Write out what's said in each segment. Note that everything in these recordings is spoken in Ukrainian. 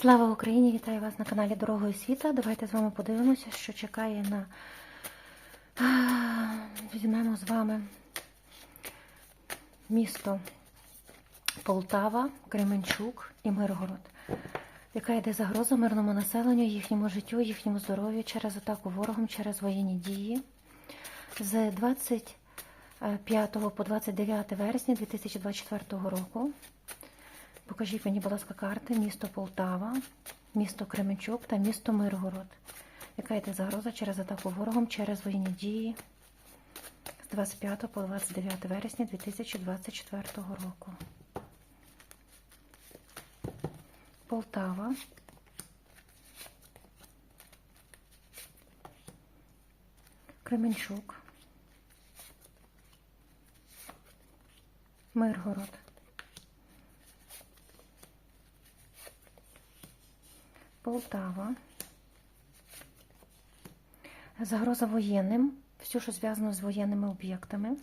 Слава Україні! Вітаю вас на каналі Дорогою світла. Давайте з вами подивимося, що чекає на. Візьмемо з вами місто Полтава, Кременчук і Миргород. Яка йде загроза мирному населенню, їхньому життю, їхньому здоров'ю через атаку ворогом, через воєнні дії. З 25 по 29 вересня 2024 року Покажіть мені, будь ласка, карти місто Полтава, місто Кременчук та місто Миргород. Яка йде загроза через атаку ворогом, через воєнні дії з 25 по 29 вересня 2024 року. Полтава. Кременчук. Миргород. Полтава. Загроза воєнним. Все, що зв'язано з воєнними об'єктами.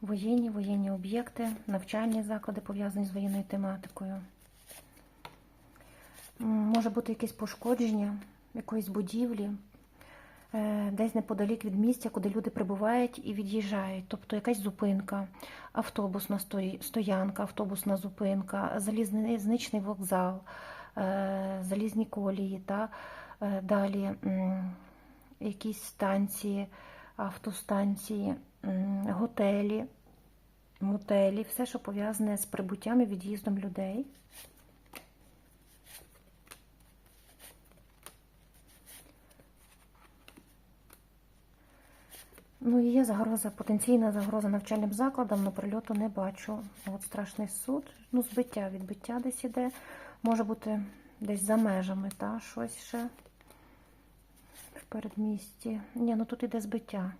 Воєнні, воєнні об'єкти, навчальні заклади пов'язані з воєнною тематикою. Може бути якесь пошкодження якоїсь будівлі, десь неподалік від місця, куди люди прибувають і від'їжджають. Тобто якась зупинка, автобусна стоянка, автобусна зупинка, залізничний вокзал, е, залізні колії, та е, далі якісь станції, автостанції, готелі, мотелі, все, що пов'язане з прибуттям і від'їздом людей. Ну, є загроза, потенційна загроза навчальним закладам, але прильоту не бачу. От страшний суд, ну, збиття, відбиття десь іде. Може бути десь за межами, та, щось ще в передмісті. Ні, ну тут іде збиття.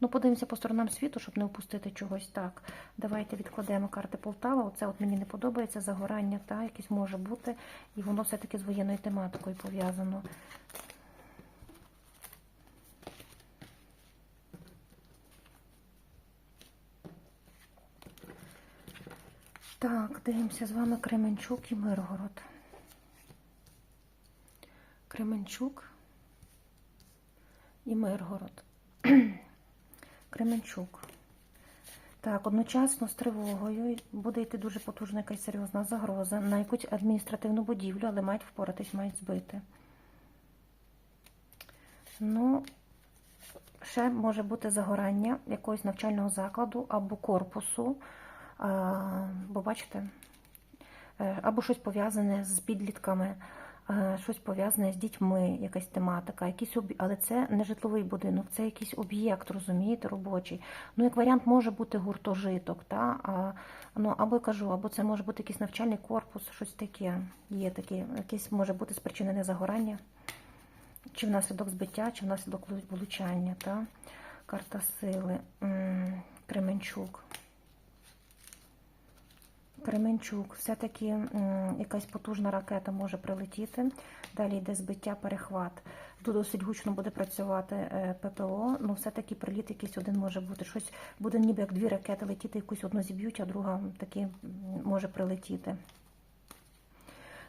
Ну, подивимося по сторонам світу, щоб не впустити чогось так. Давайте відкладемо карти Полтава. Оце от мені не подобається загорання, та, якесь може бути. І воно все-таки з воєнною тематикою пов'язано. Так, дивимося з вами Кременчук і Миргород. Кременчук і Миргород. Кременчук. Так, одночасно з тривогою буде йти дуже потужна якась серйозна загроза на якусь адміністративну будівлю, але мають впоратись, мають збити. Ну, ще може бути загорання якогось навчального закладу або корпусу. Бо бачите, е, або щось пов'язане з підлітками, е, щось пов'язане з дітьми, якась тематика, якийсь об'єкт, але це не житловий будинок, це якийсь об'єкт, розумієте, робочий. Ну, як варіант, може бути гуртожиток, та? А, ну, або я кажу, або це може бути якийсь навчальний корпус, щось таке. Є таке, якесь може бути спричинене загорання, чи внаслідок збиття, чи внаслідок влучання. Та? Карта сили. Кременчук. Кременчук, все-таки якась потужна ракета може прилетіти. Далі йде збиття, перехват. Тут досить гучно буде працювати е, ППО, ну все-таки приліт якийсь один може бути. Щось буде ніби як дві ракети летіти, якусь одну зіб'ють, а друга таки може прилетіти.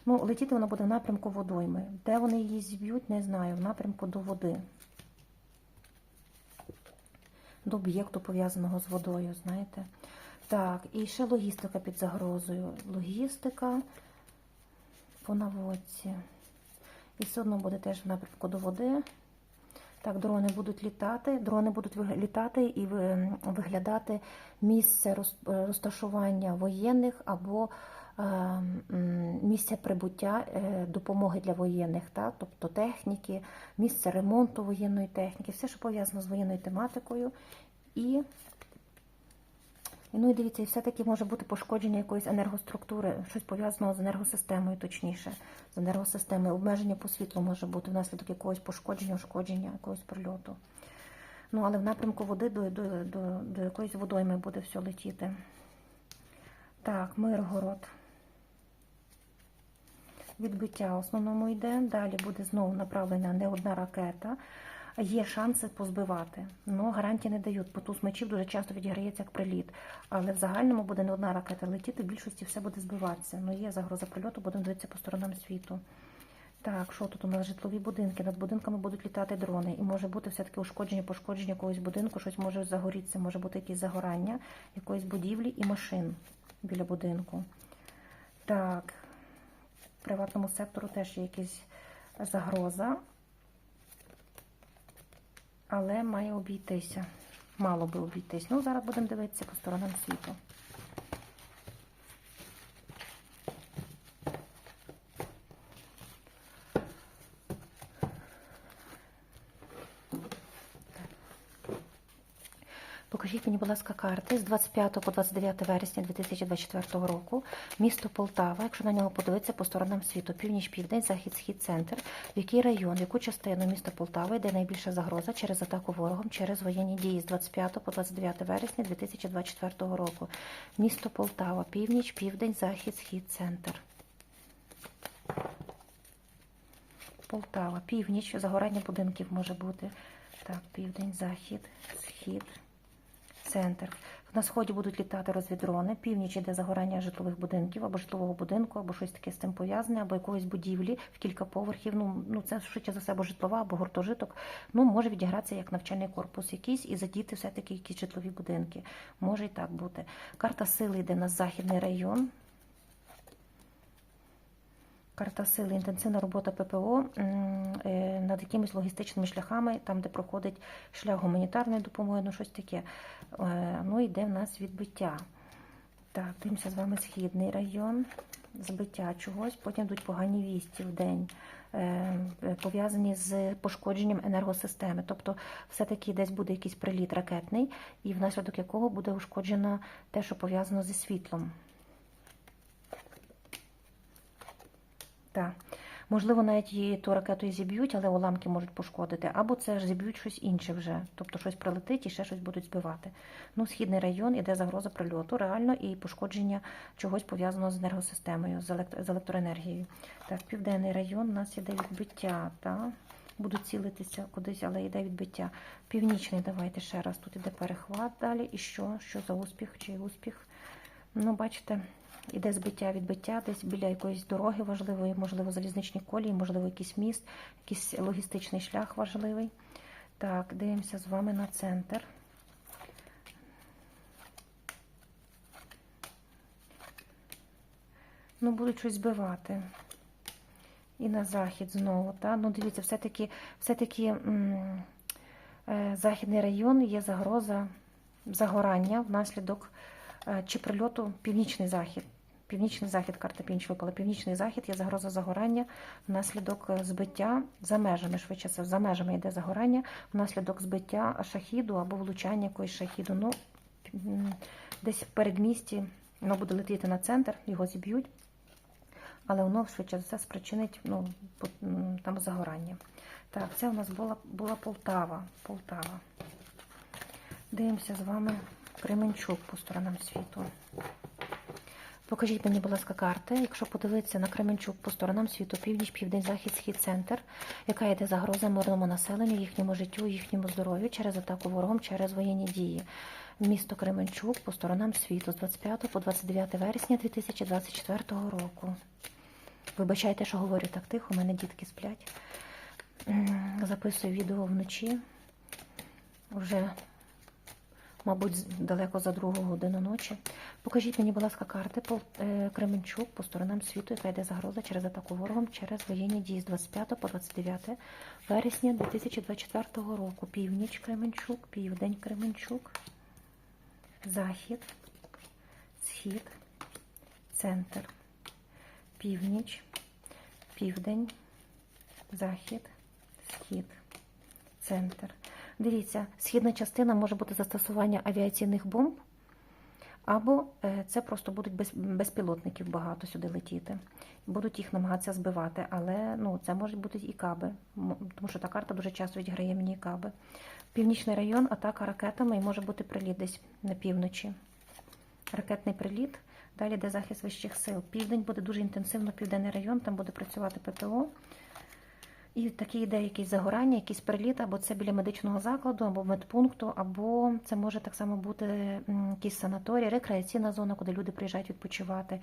Ну, летіти вона буде в напрямку водойми. Де вони її зіб'ють, не знаю. В напрямку до води. До об'єкту пов'язаного з водою, знаєте. Так, і ще логістика під загрозою. Логістика по наводці. І все одно буде теж в напрямку до води. Так, дрони будуть літати. Дрони будуть літати і виглядати місце розташування воєнних або е, місце прибуття е, допомоги для воєнних, так? тобто техніки, місце ремонту воєнної техніки, все, що пов'язано з воєнною тематикою. І Ну і дивіться, і все-таки може бути пошкодження якоїсь енергоструктури, щось пов'язаного з енергосистемою, точніше, з енергосистемою. Обмеження по світлу може бути внаслідок якогось пошкодження, ушкодження, якогось прильоту. Ну, але в напрямку води до, до, до, до якоїсь водойми буде все летіти. Так, Миргород. Відбиття в основному йде. Далі буде знову направлена не одна ракета. Є шанси позбивати, але гарантії не дають. По туз мечів дуже часто відіграється як приліт. Але в загальному буде не одна ракета летіти, в більшості все буде збиватися. Ну є загроза прильоту, будемо дивитися по сторонам світу. Так, що тут у нас житлові будинки? Над будинками будуть літати дрони. І може бути все-таки ушкодження, пошкодження якогось будинку, щось може загорітися, може бути якісь загорання якоїсь будівлі і машин біля будинку. Так, в приватному сектору теж є якась загроза, але має обійтися. Мало би обійтись. Ну, зараз будемо дивитися по сторонам світу. Покажіть мені, будь ласка, карти з 25 по 29 вересня 2024 року. Місто Полтава, якщо на нього подивитися по сторонам світу, північ, південь, захід, схід, центр. В який район, в яку частину міста Полтава йде найбільша загроза через атаку ворогом, через воєнні дії з 25 по 29 вересня 2024 року. Місто Полтава, північ, південь, захід, схід, центр. Полтава, північ, загорання будинків може бути. Так, південь, захід, схід центр. На сході будуть літати розвідрони, північ іде загорання житлових будинків або житлового будинку, або щось таке з цим пов'язане, або якоїсь будівлі в кілька поверхів. Ну, ну це швидше за все, або житлова, або гуртожиток. Ну, може відігратися як навчальний корпус якийсь і задіти все-таки якісь житлові будинки. Може і так бути. Карта сили йде на західний район. Карта сили, інтенсивна робота ППО е, над якимись логістичними шляхами, там, де проходить шлях гуманітарної допомоги, ну щось таке. Е, Ну, йде в нас відбиття. Так, дивимося з вами східний район, збиття чогось, потім йдуть погані вісті в день, е, пов'язані з пошкодженням енергосистеми. Тобто, все-таки десь буде якийсь приліт ракетний, і внаслідок якого буде ушкоджено те, що пов'язано зі світлом. Так. Можливо, навіть її ту ракету і зіб'ють, але уламки можуть пошкодити. Або це ж зіб'ють щось інше вже. Тобто щось прилетить і ще щось будуть збивати. Ну, східний район іде загроза прильоту, реально, і пошкодження чогось пов'язаного з енергосистемою, з, електро з електроенергією. Так, південний район у нас іде відбиття. Так? Будуть цілитися кудись, але йде відбиття. Північний, давайте ще раз. Тут іде перехват далі. І що? Що за успіх чи успіх? Ну, бачите. Іде збиття відбиття десь біля якоїсь дороги важливої, можливо, залізничні колії, можливо, якийсь міст, якийсь логістичний шлях важливий. Так, дивимося з вами на центр. Ну, будуть щось збивати. І на захід знову. Та? Ну, дивіться, все-таки все-таки західний район є загроза загорання внаслідок чи прильоту північний захід. Північний захід, карта північ випала. Північний захід є загроза загорання внаслідок збиття за межами, швидше це за межами йде загорання, внаслідок збиття шахіду або влучання якоїсь шахіду. Ну, Десь в передмісті воно буде летіти на центр, його зіб'ють, але воно швидше за все спричинить ну, там загорання. Так, це у нас була була Полтава. Полтава. Дивимося з вами Кременчук по сторонам світу. Покажіть мені, будь ласка, карти. Якщо подивитися на Кременчук по сторонам світу, північ, південь, захід, схід, центр, яка йде загроза мирному населенню, їхньому життю, їхньому здоров'ю через атаку ворогом, через воєнні дії. Місто Кременчук по сторонам світу з 25 по 29 вересня 2024 року. Вибачайте, що говорю так тихо, у мене дітки сплять. Записую відео вночі. Вже мабуть, далеко за другу годину ночі. Покажіть мені, будь ласка, карти по е, Кременчук по сторонам світу, яка йде загроза через атаку ворогом через воєнні дії з 25 по 29 вересня 2024 року. Північ Кременчук, південь Кременчук, захід, схід, центр, північ, південь, захід, схід, центр. Дивіться, східна частина може бути застосування авіаційних бомб, або е, це просто будуть без, безпілотників багато сюди летіти. Будуть їх намагатися збивати, але ну, це можуть бути і каби, тому що та карта дуже часто відіграє мені каби. Північний район, атака ракетами і може бути приліт десь на півночі. Ракетний приліт, далі йде захист вищих сил. Південь буде дуже інтенсивно, південний район, там буде працювати ППО. І такі йде якісь загорання, якийсь приліт, або це біля медичного закладу, або медпункту, або це може так само бути якийсь санаторій, рекреаційна зона, куди люди приїжджають відпочивати,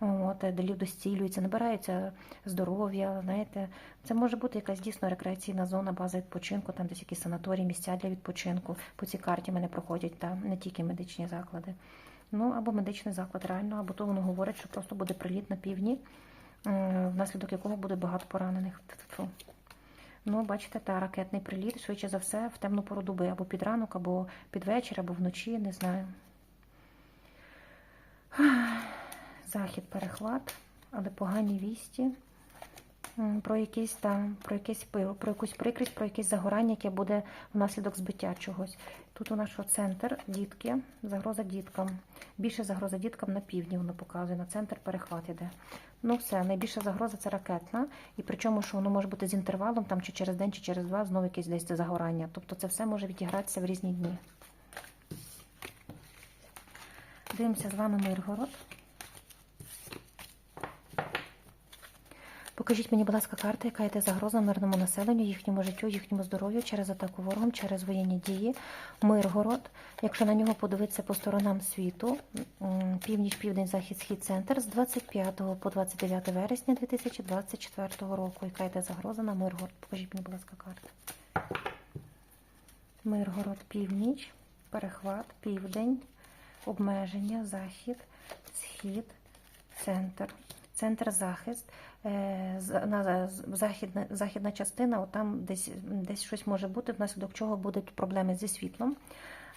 от, де люди зцілюються, набираються здоров'я. Знаєте, це може бути якась дійсно рекреаційна зона, база відпочинку, там десь якісь санаторії, місця для відпочинку. По цій карті мене проходять там не тільки медичні заклади. Ну або медичний заклад, реально, або то воно говорить, що просто буде приліт на півдні, е, внаслідок якого буде багато поранених. Ну, бачите, та ракетний приліт, швидше за все, в темну пору доби, або під ранок, або під вечір, або вночі, не знаю. Захід перехват, але погані вісті. Про якийсь там, про якийсь пил, про якусь прикрість, про якесь загорання, яке буде внаслідок збиття чогось. Тут у нас що центр, дітки, загроза діткам. Більше загроза діткам на півдні воно показує, на центр перехват іде. Ну все, найбільша загроза це ракетна, і причому, що воно може бути з інтервалом, там чи через день, чи через два, знову якесь десь це загорання. Тобто це все може відігратися в різні дні. Дивимося з вами Миргород. Покажіть мені, будь ласка, карта, яка йде загроза мирному населенню, їхньому життю, їхньому здоров'ю через атаку ворогом, через воєнні дії. Миргород. Якщо на нього подивитися по сторонам світу, північ, південь, захід, схід, центр з 25 по 29 вересня 2024 року. Яка йде загроза на Миргород? Покажіть мені, будь ласка, карту. Миргород, північ, перехват, південь, обмеження, захід, схід, центр. Центр захист. Е, на західна, західна частина, там десь, десь щось може бути, внаслідок чого будуть проблеми зі світлом.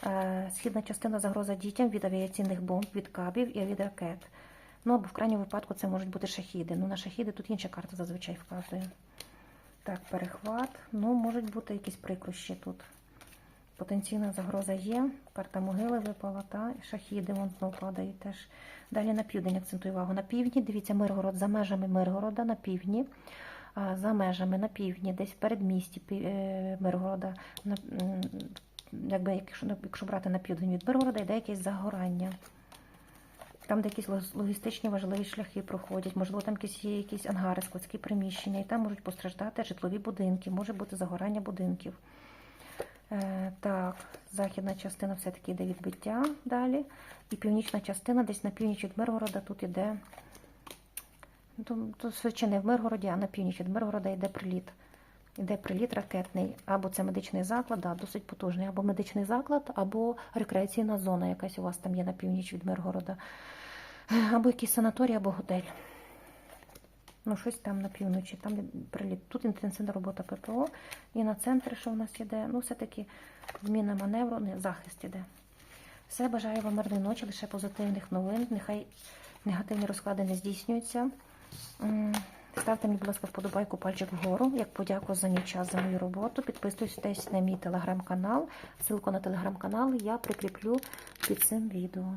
Е, Східна частина загроза дітям від авіаційних бомб, від кабів і від ракет. Ну або в крайньому випадку це можуть бути шахіди. Ну на шахіди тут інша карта зазвичай вказує. Так, перехват. Ну, можуть бути якісь прикрощі тут. Потенційна загроза є. Карта могили випала, та шахіди вон знов падають теж. Далі на південь акцентую увагу. На півдні, дивіться, Миргород за межами Миргорода на півдні. За межами на півдні, десь в передмісті е, Миргорода, якби, якщо, якщо брати на південь від Миргорода, йде якесь загорання. Там, де якісь логістичні важливі шляхи проходять, можливо, там якісь є якісь ангари, складські приміщення, і там можуть постраждати житлові будинки, може бути загорання будинків. Е, так, західна частина все-таки йде відбиття далі. І північна частина десь на північ від Миргорода тут іде. Ну, то, то не в Миргороді, а на північ від Миргорода йде приліт. Іде приліт ракетний, або це медичний заклад, да, досить потужний, або медичний заклад, або рекреаційна зона, якась у вас там є на північ від Миргорода, або якийсь санаторій, або готель. Ну, щось там на півночі, там приліт. Тут інтенсивна робота ППО. І на центрі, що в нас іде, ну, все-таки зміна маневру, не, захист іде. Все, бажаю вам мирної ночі, лише позитивних новин. Нехай негативні розклади не здійснюються. Ставте мені, будь ласка, вподобайку пальчик вгору, як подяку за мій час, за мою роботу. Підписуйтесь на мій телеграм-канал. Ссылку на телеграм-канал я прикріплю під цим відео.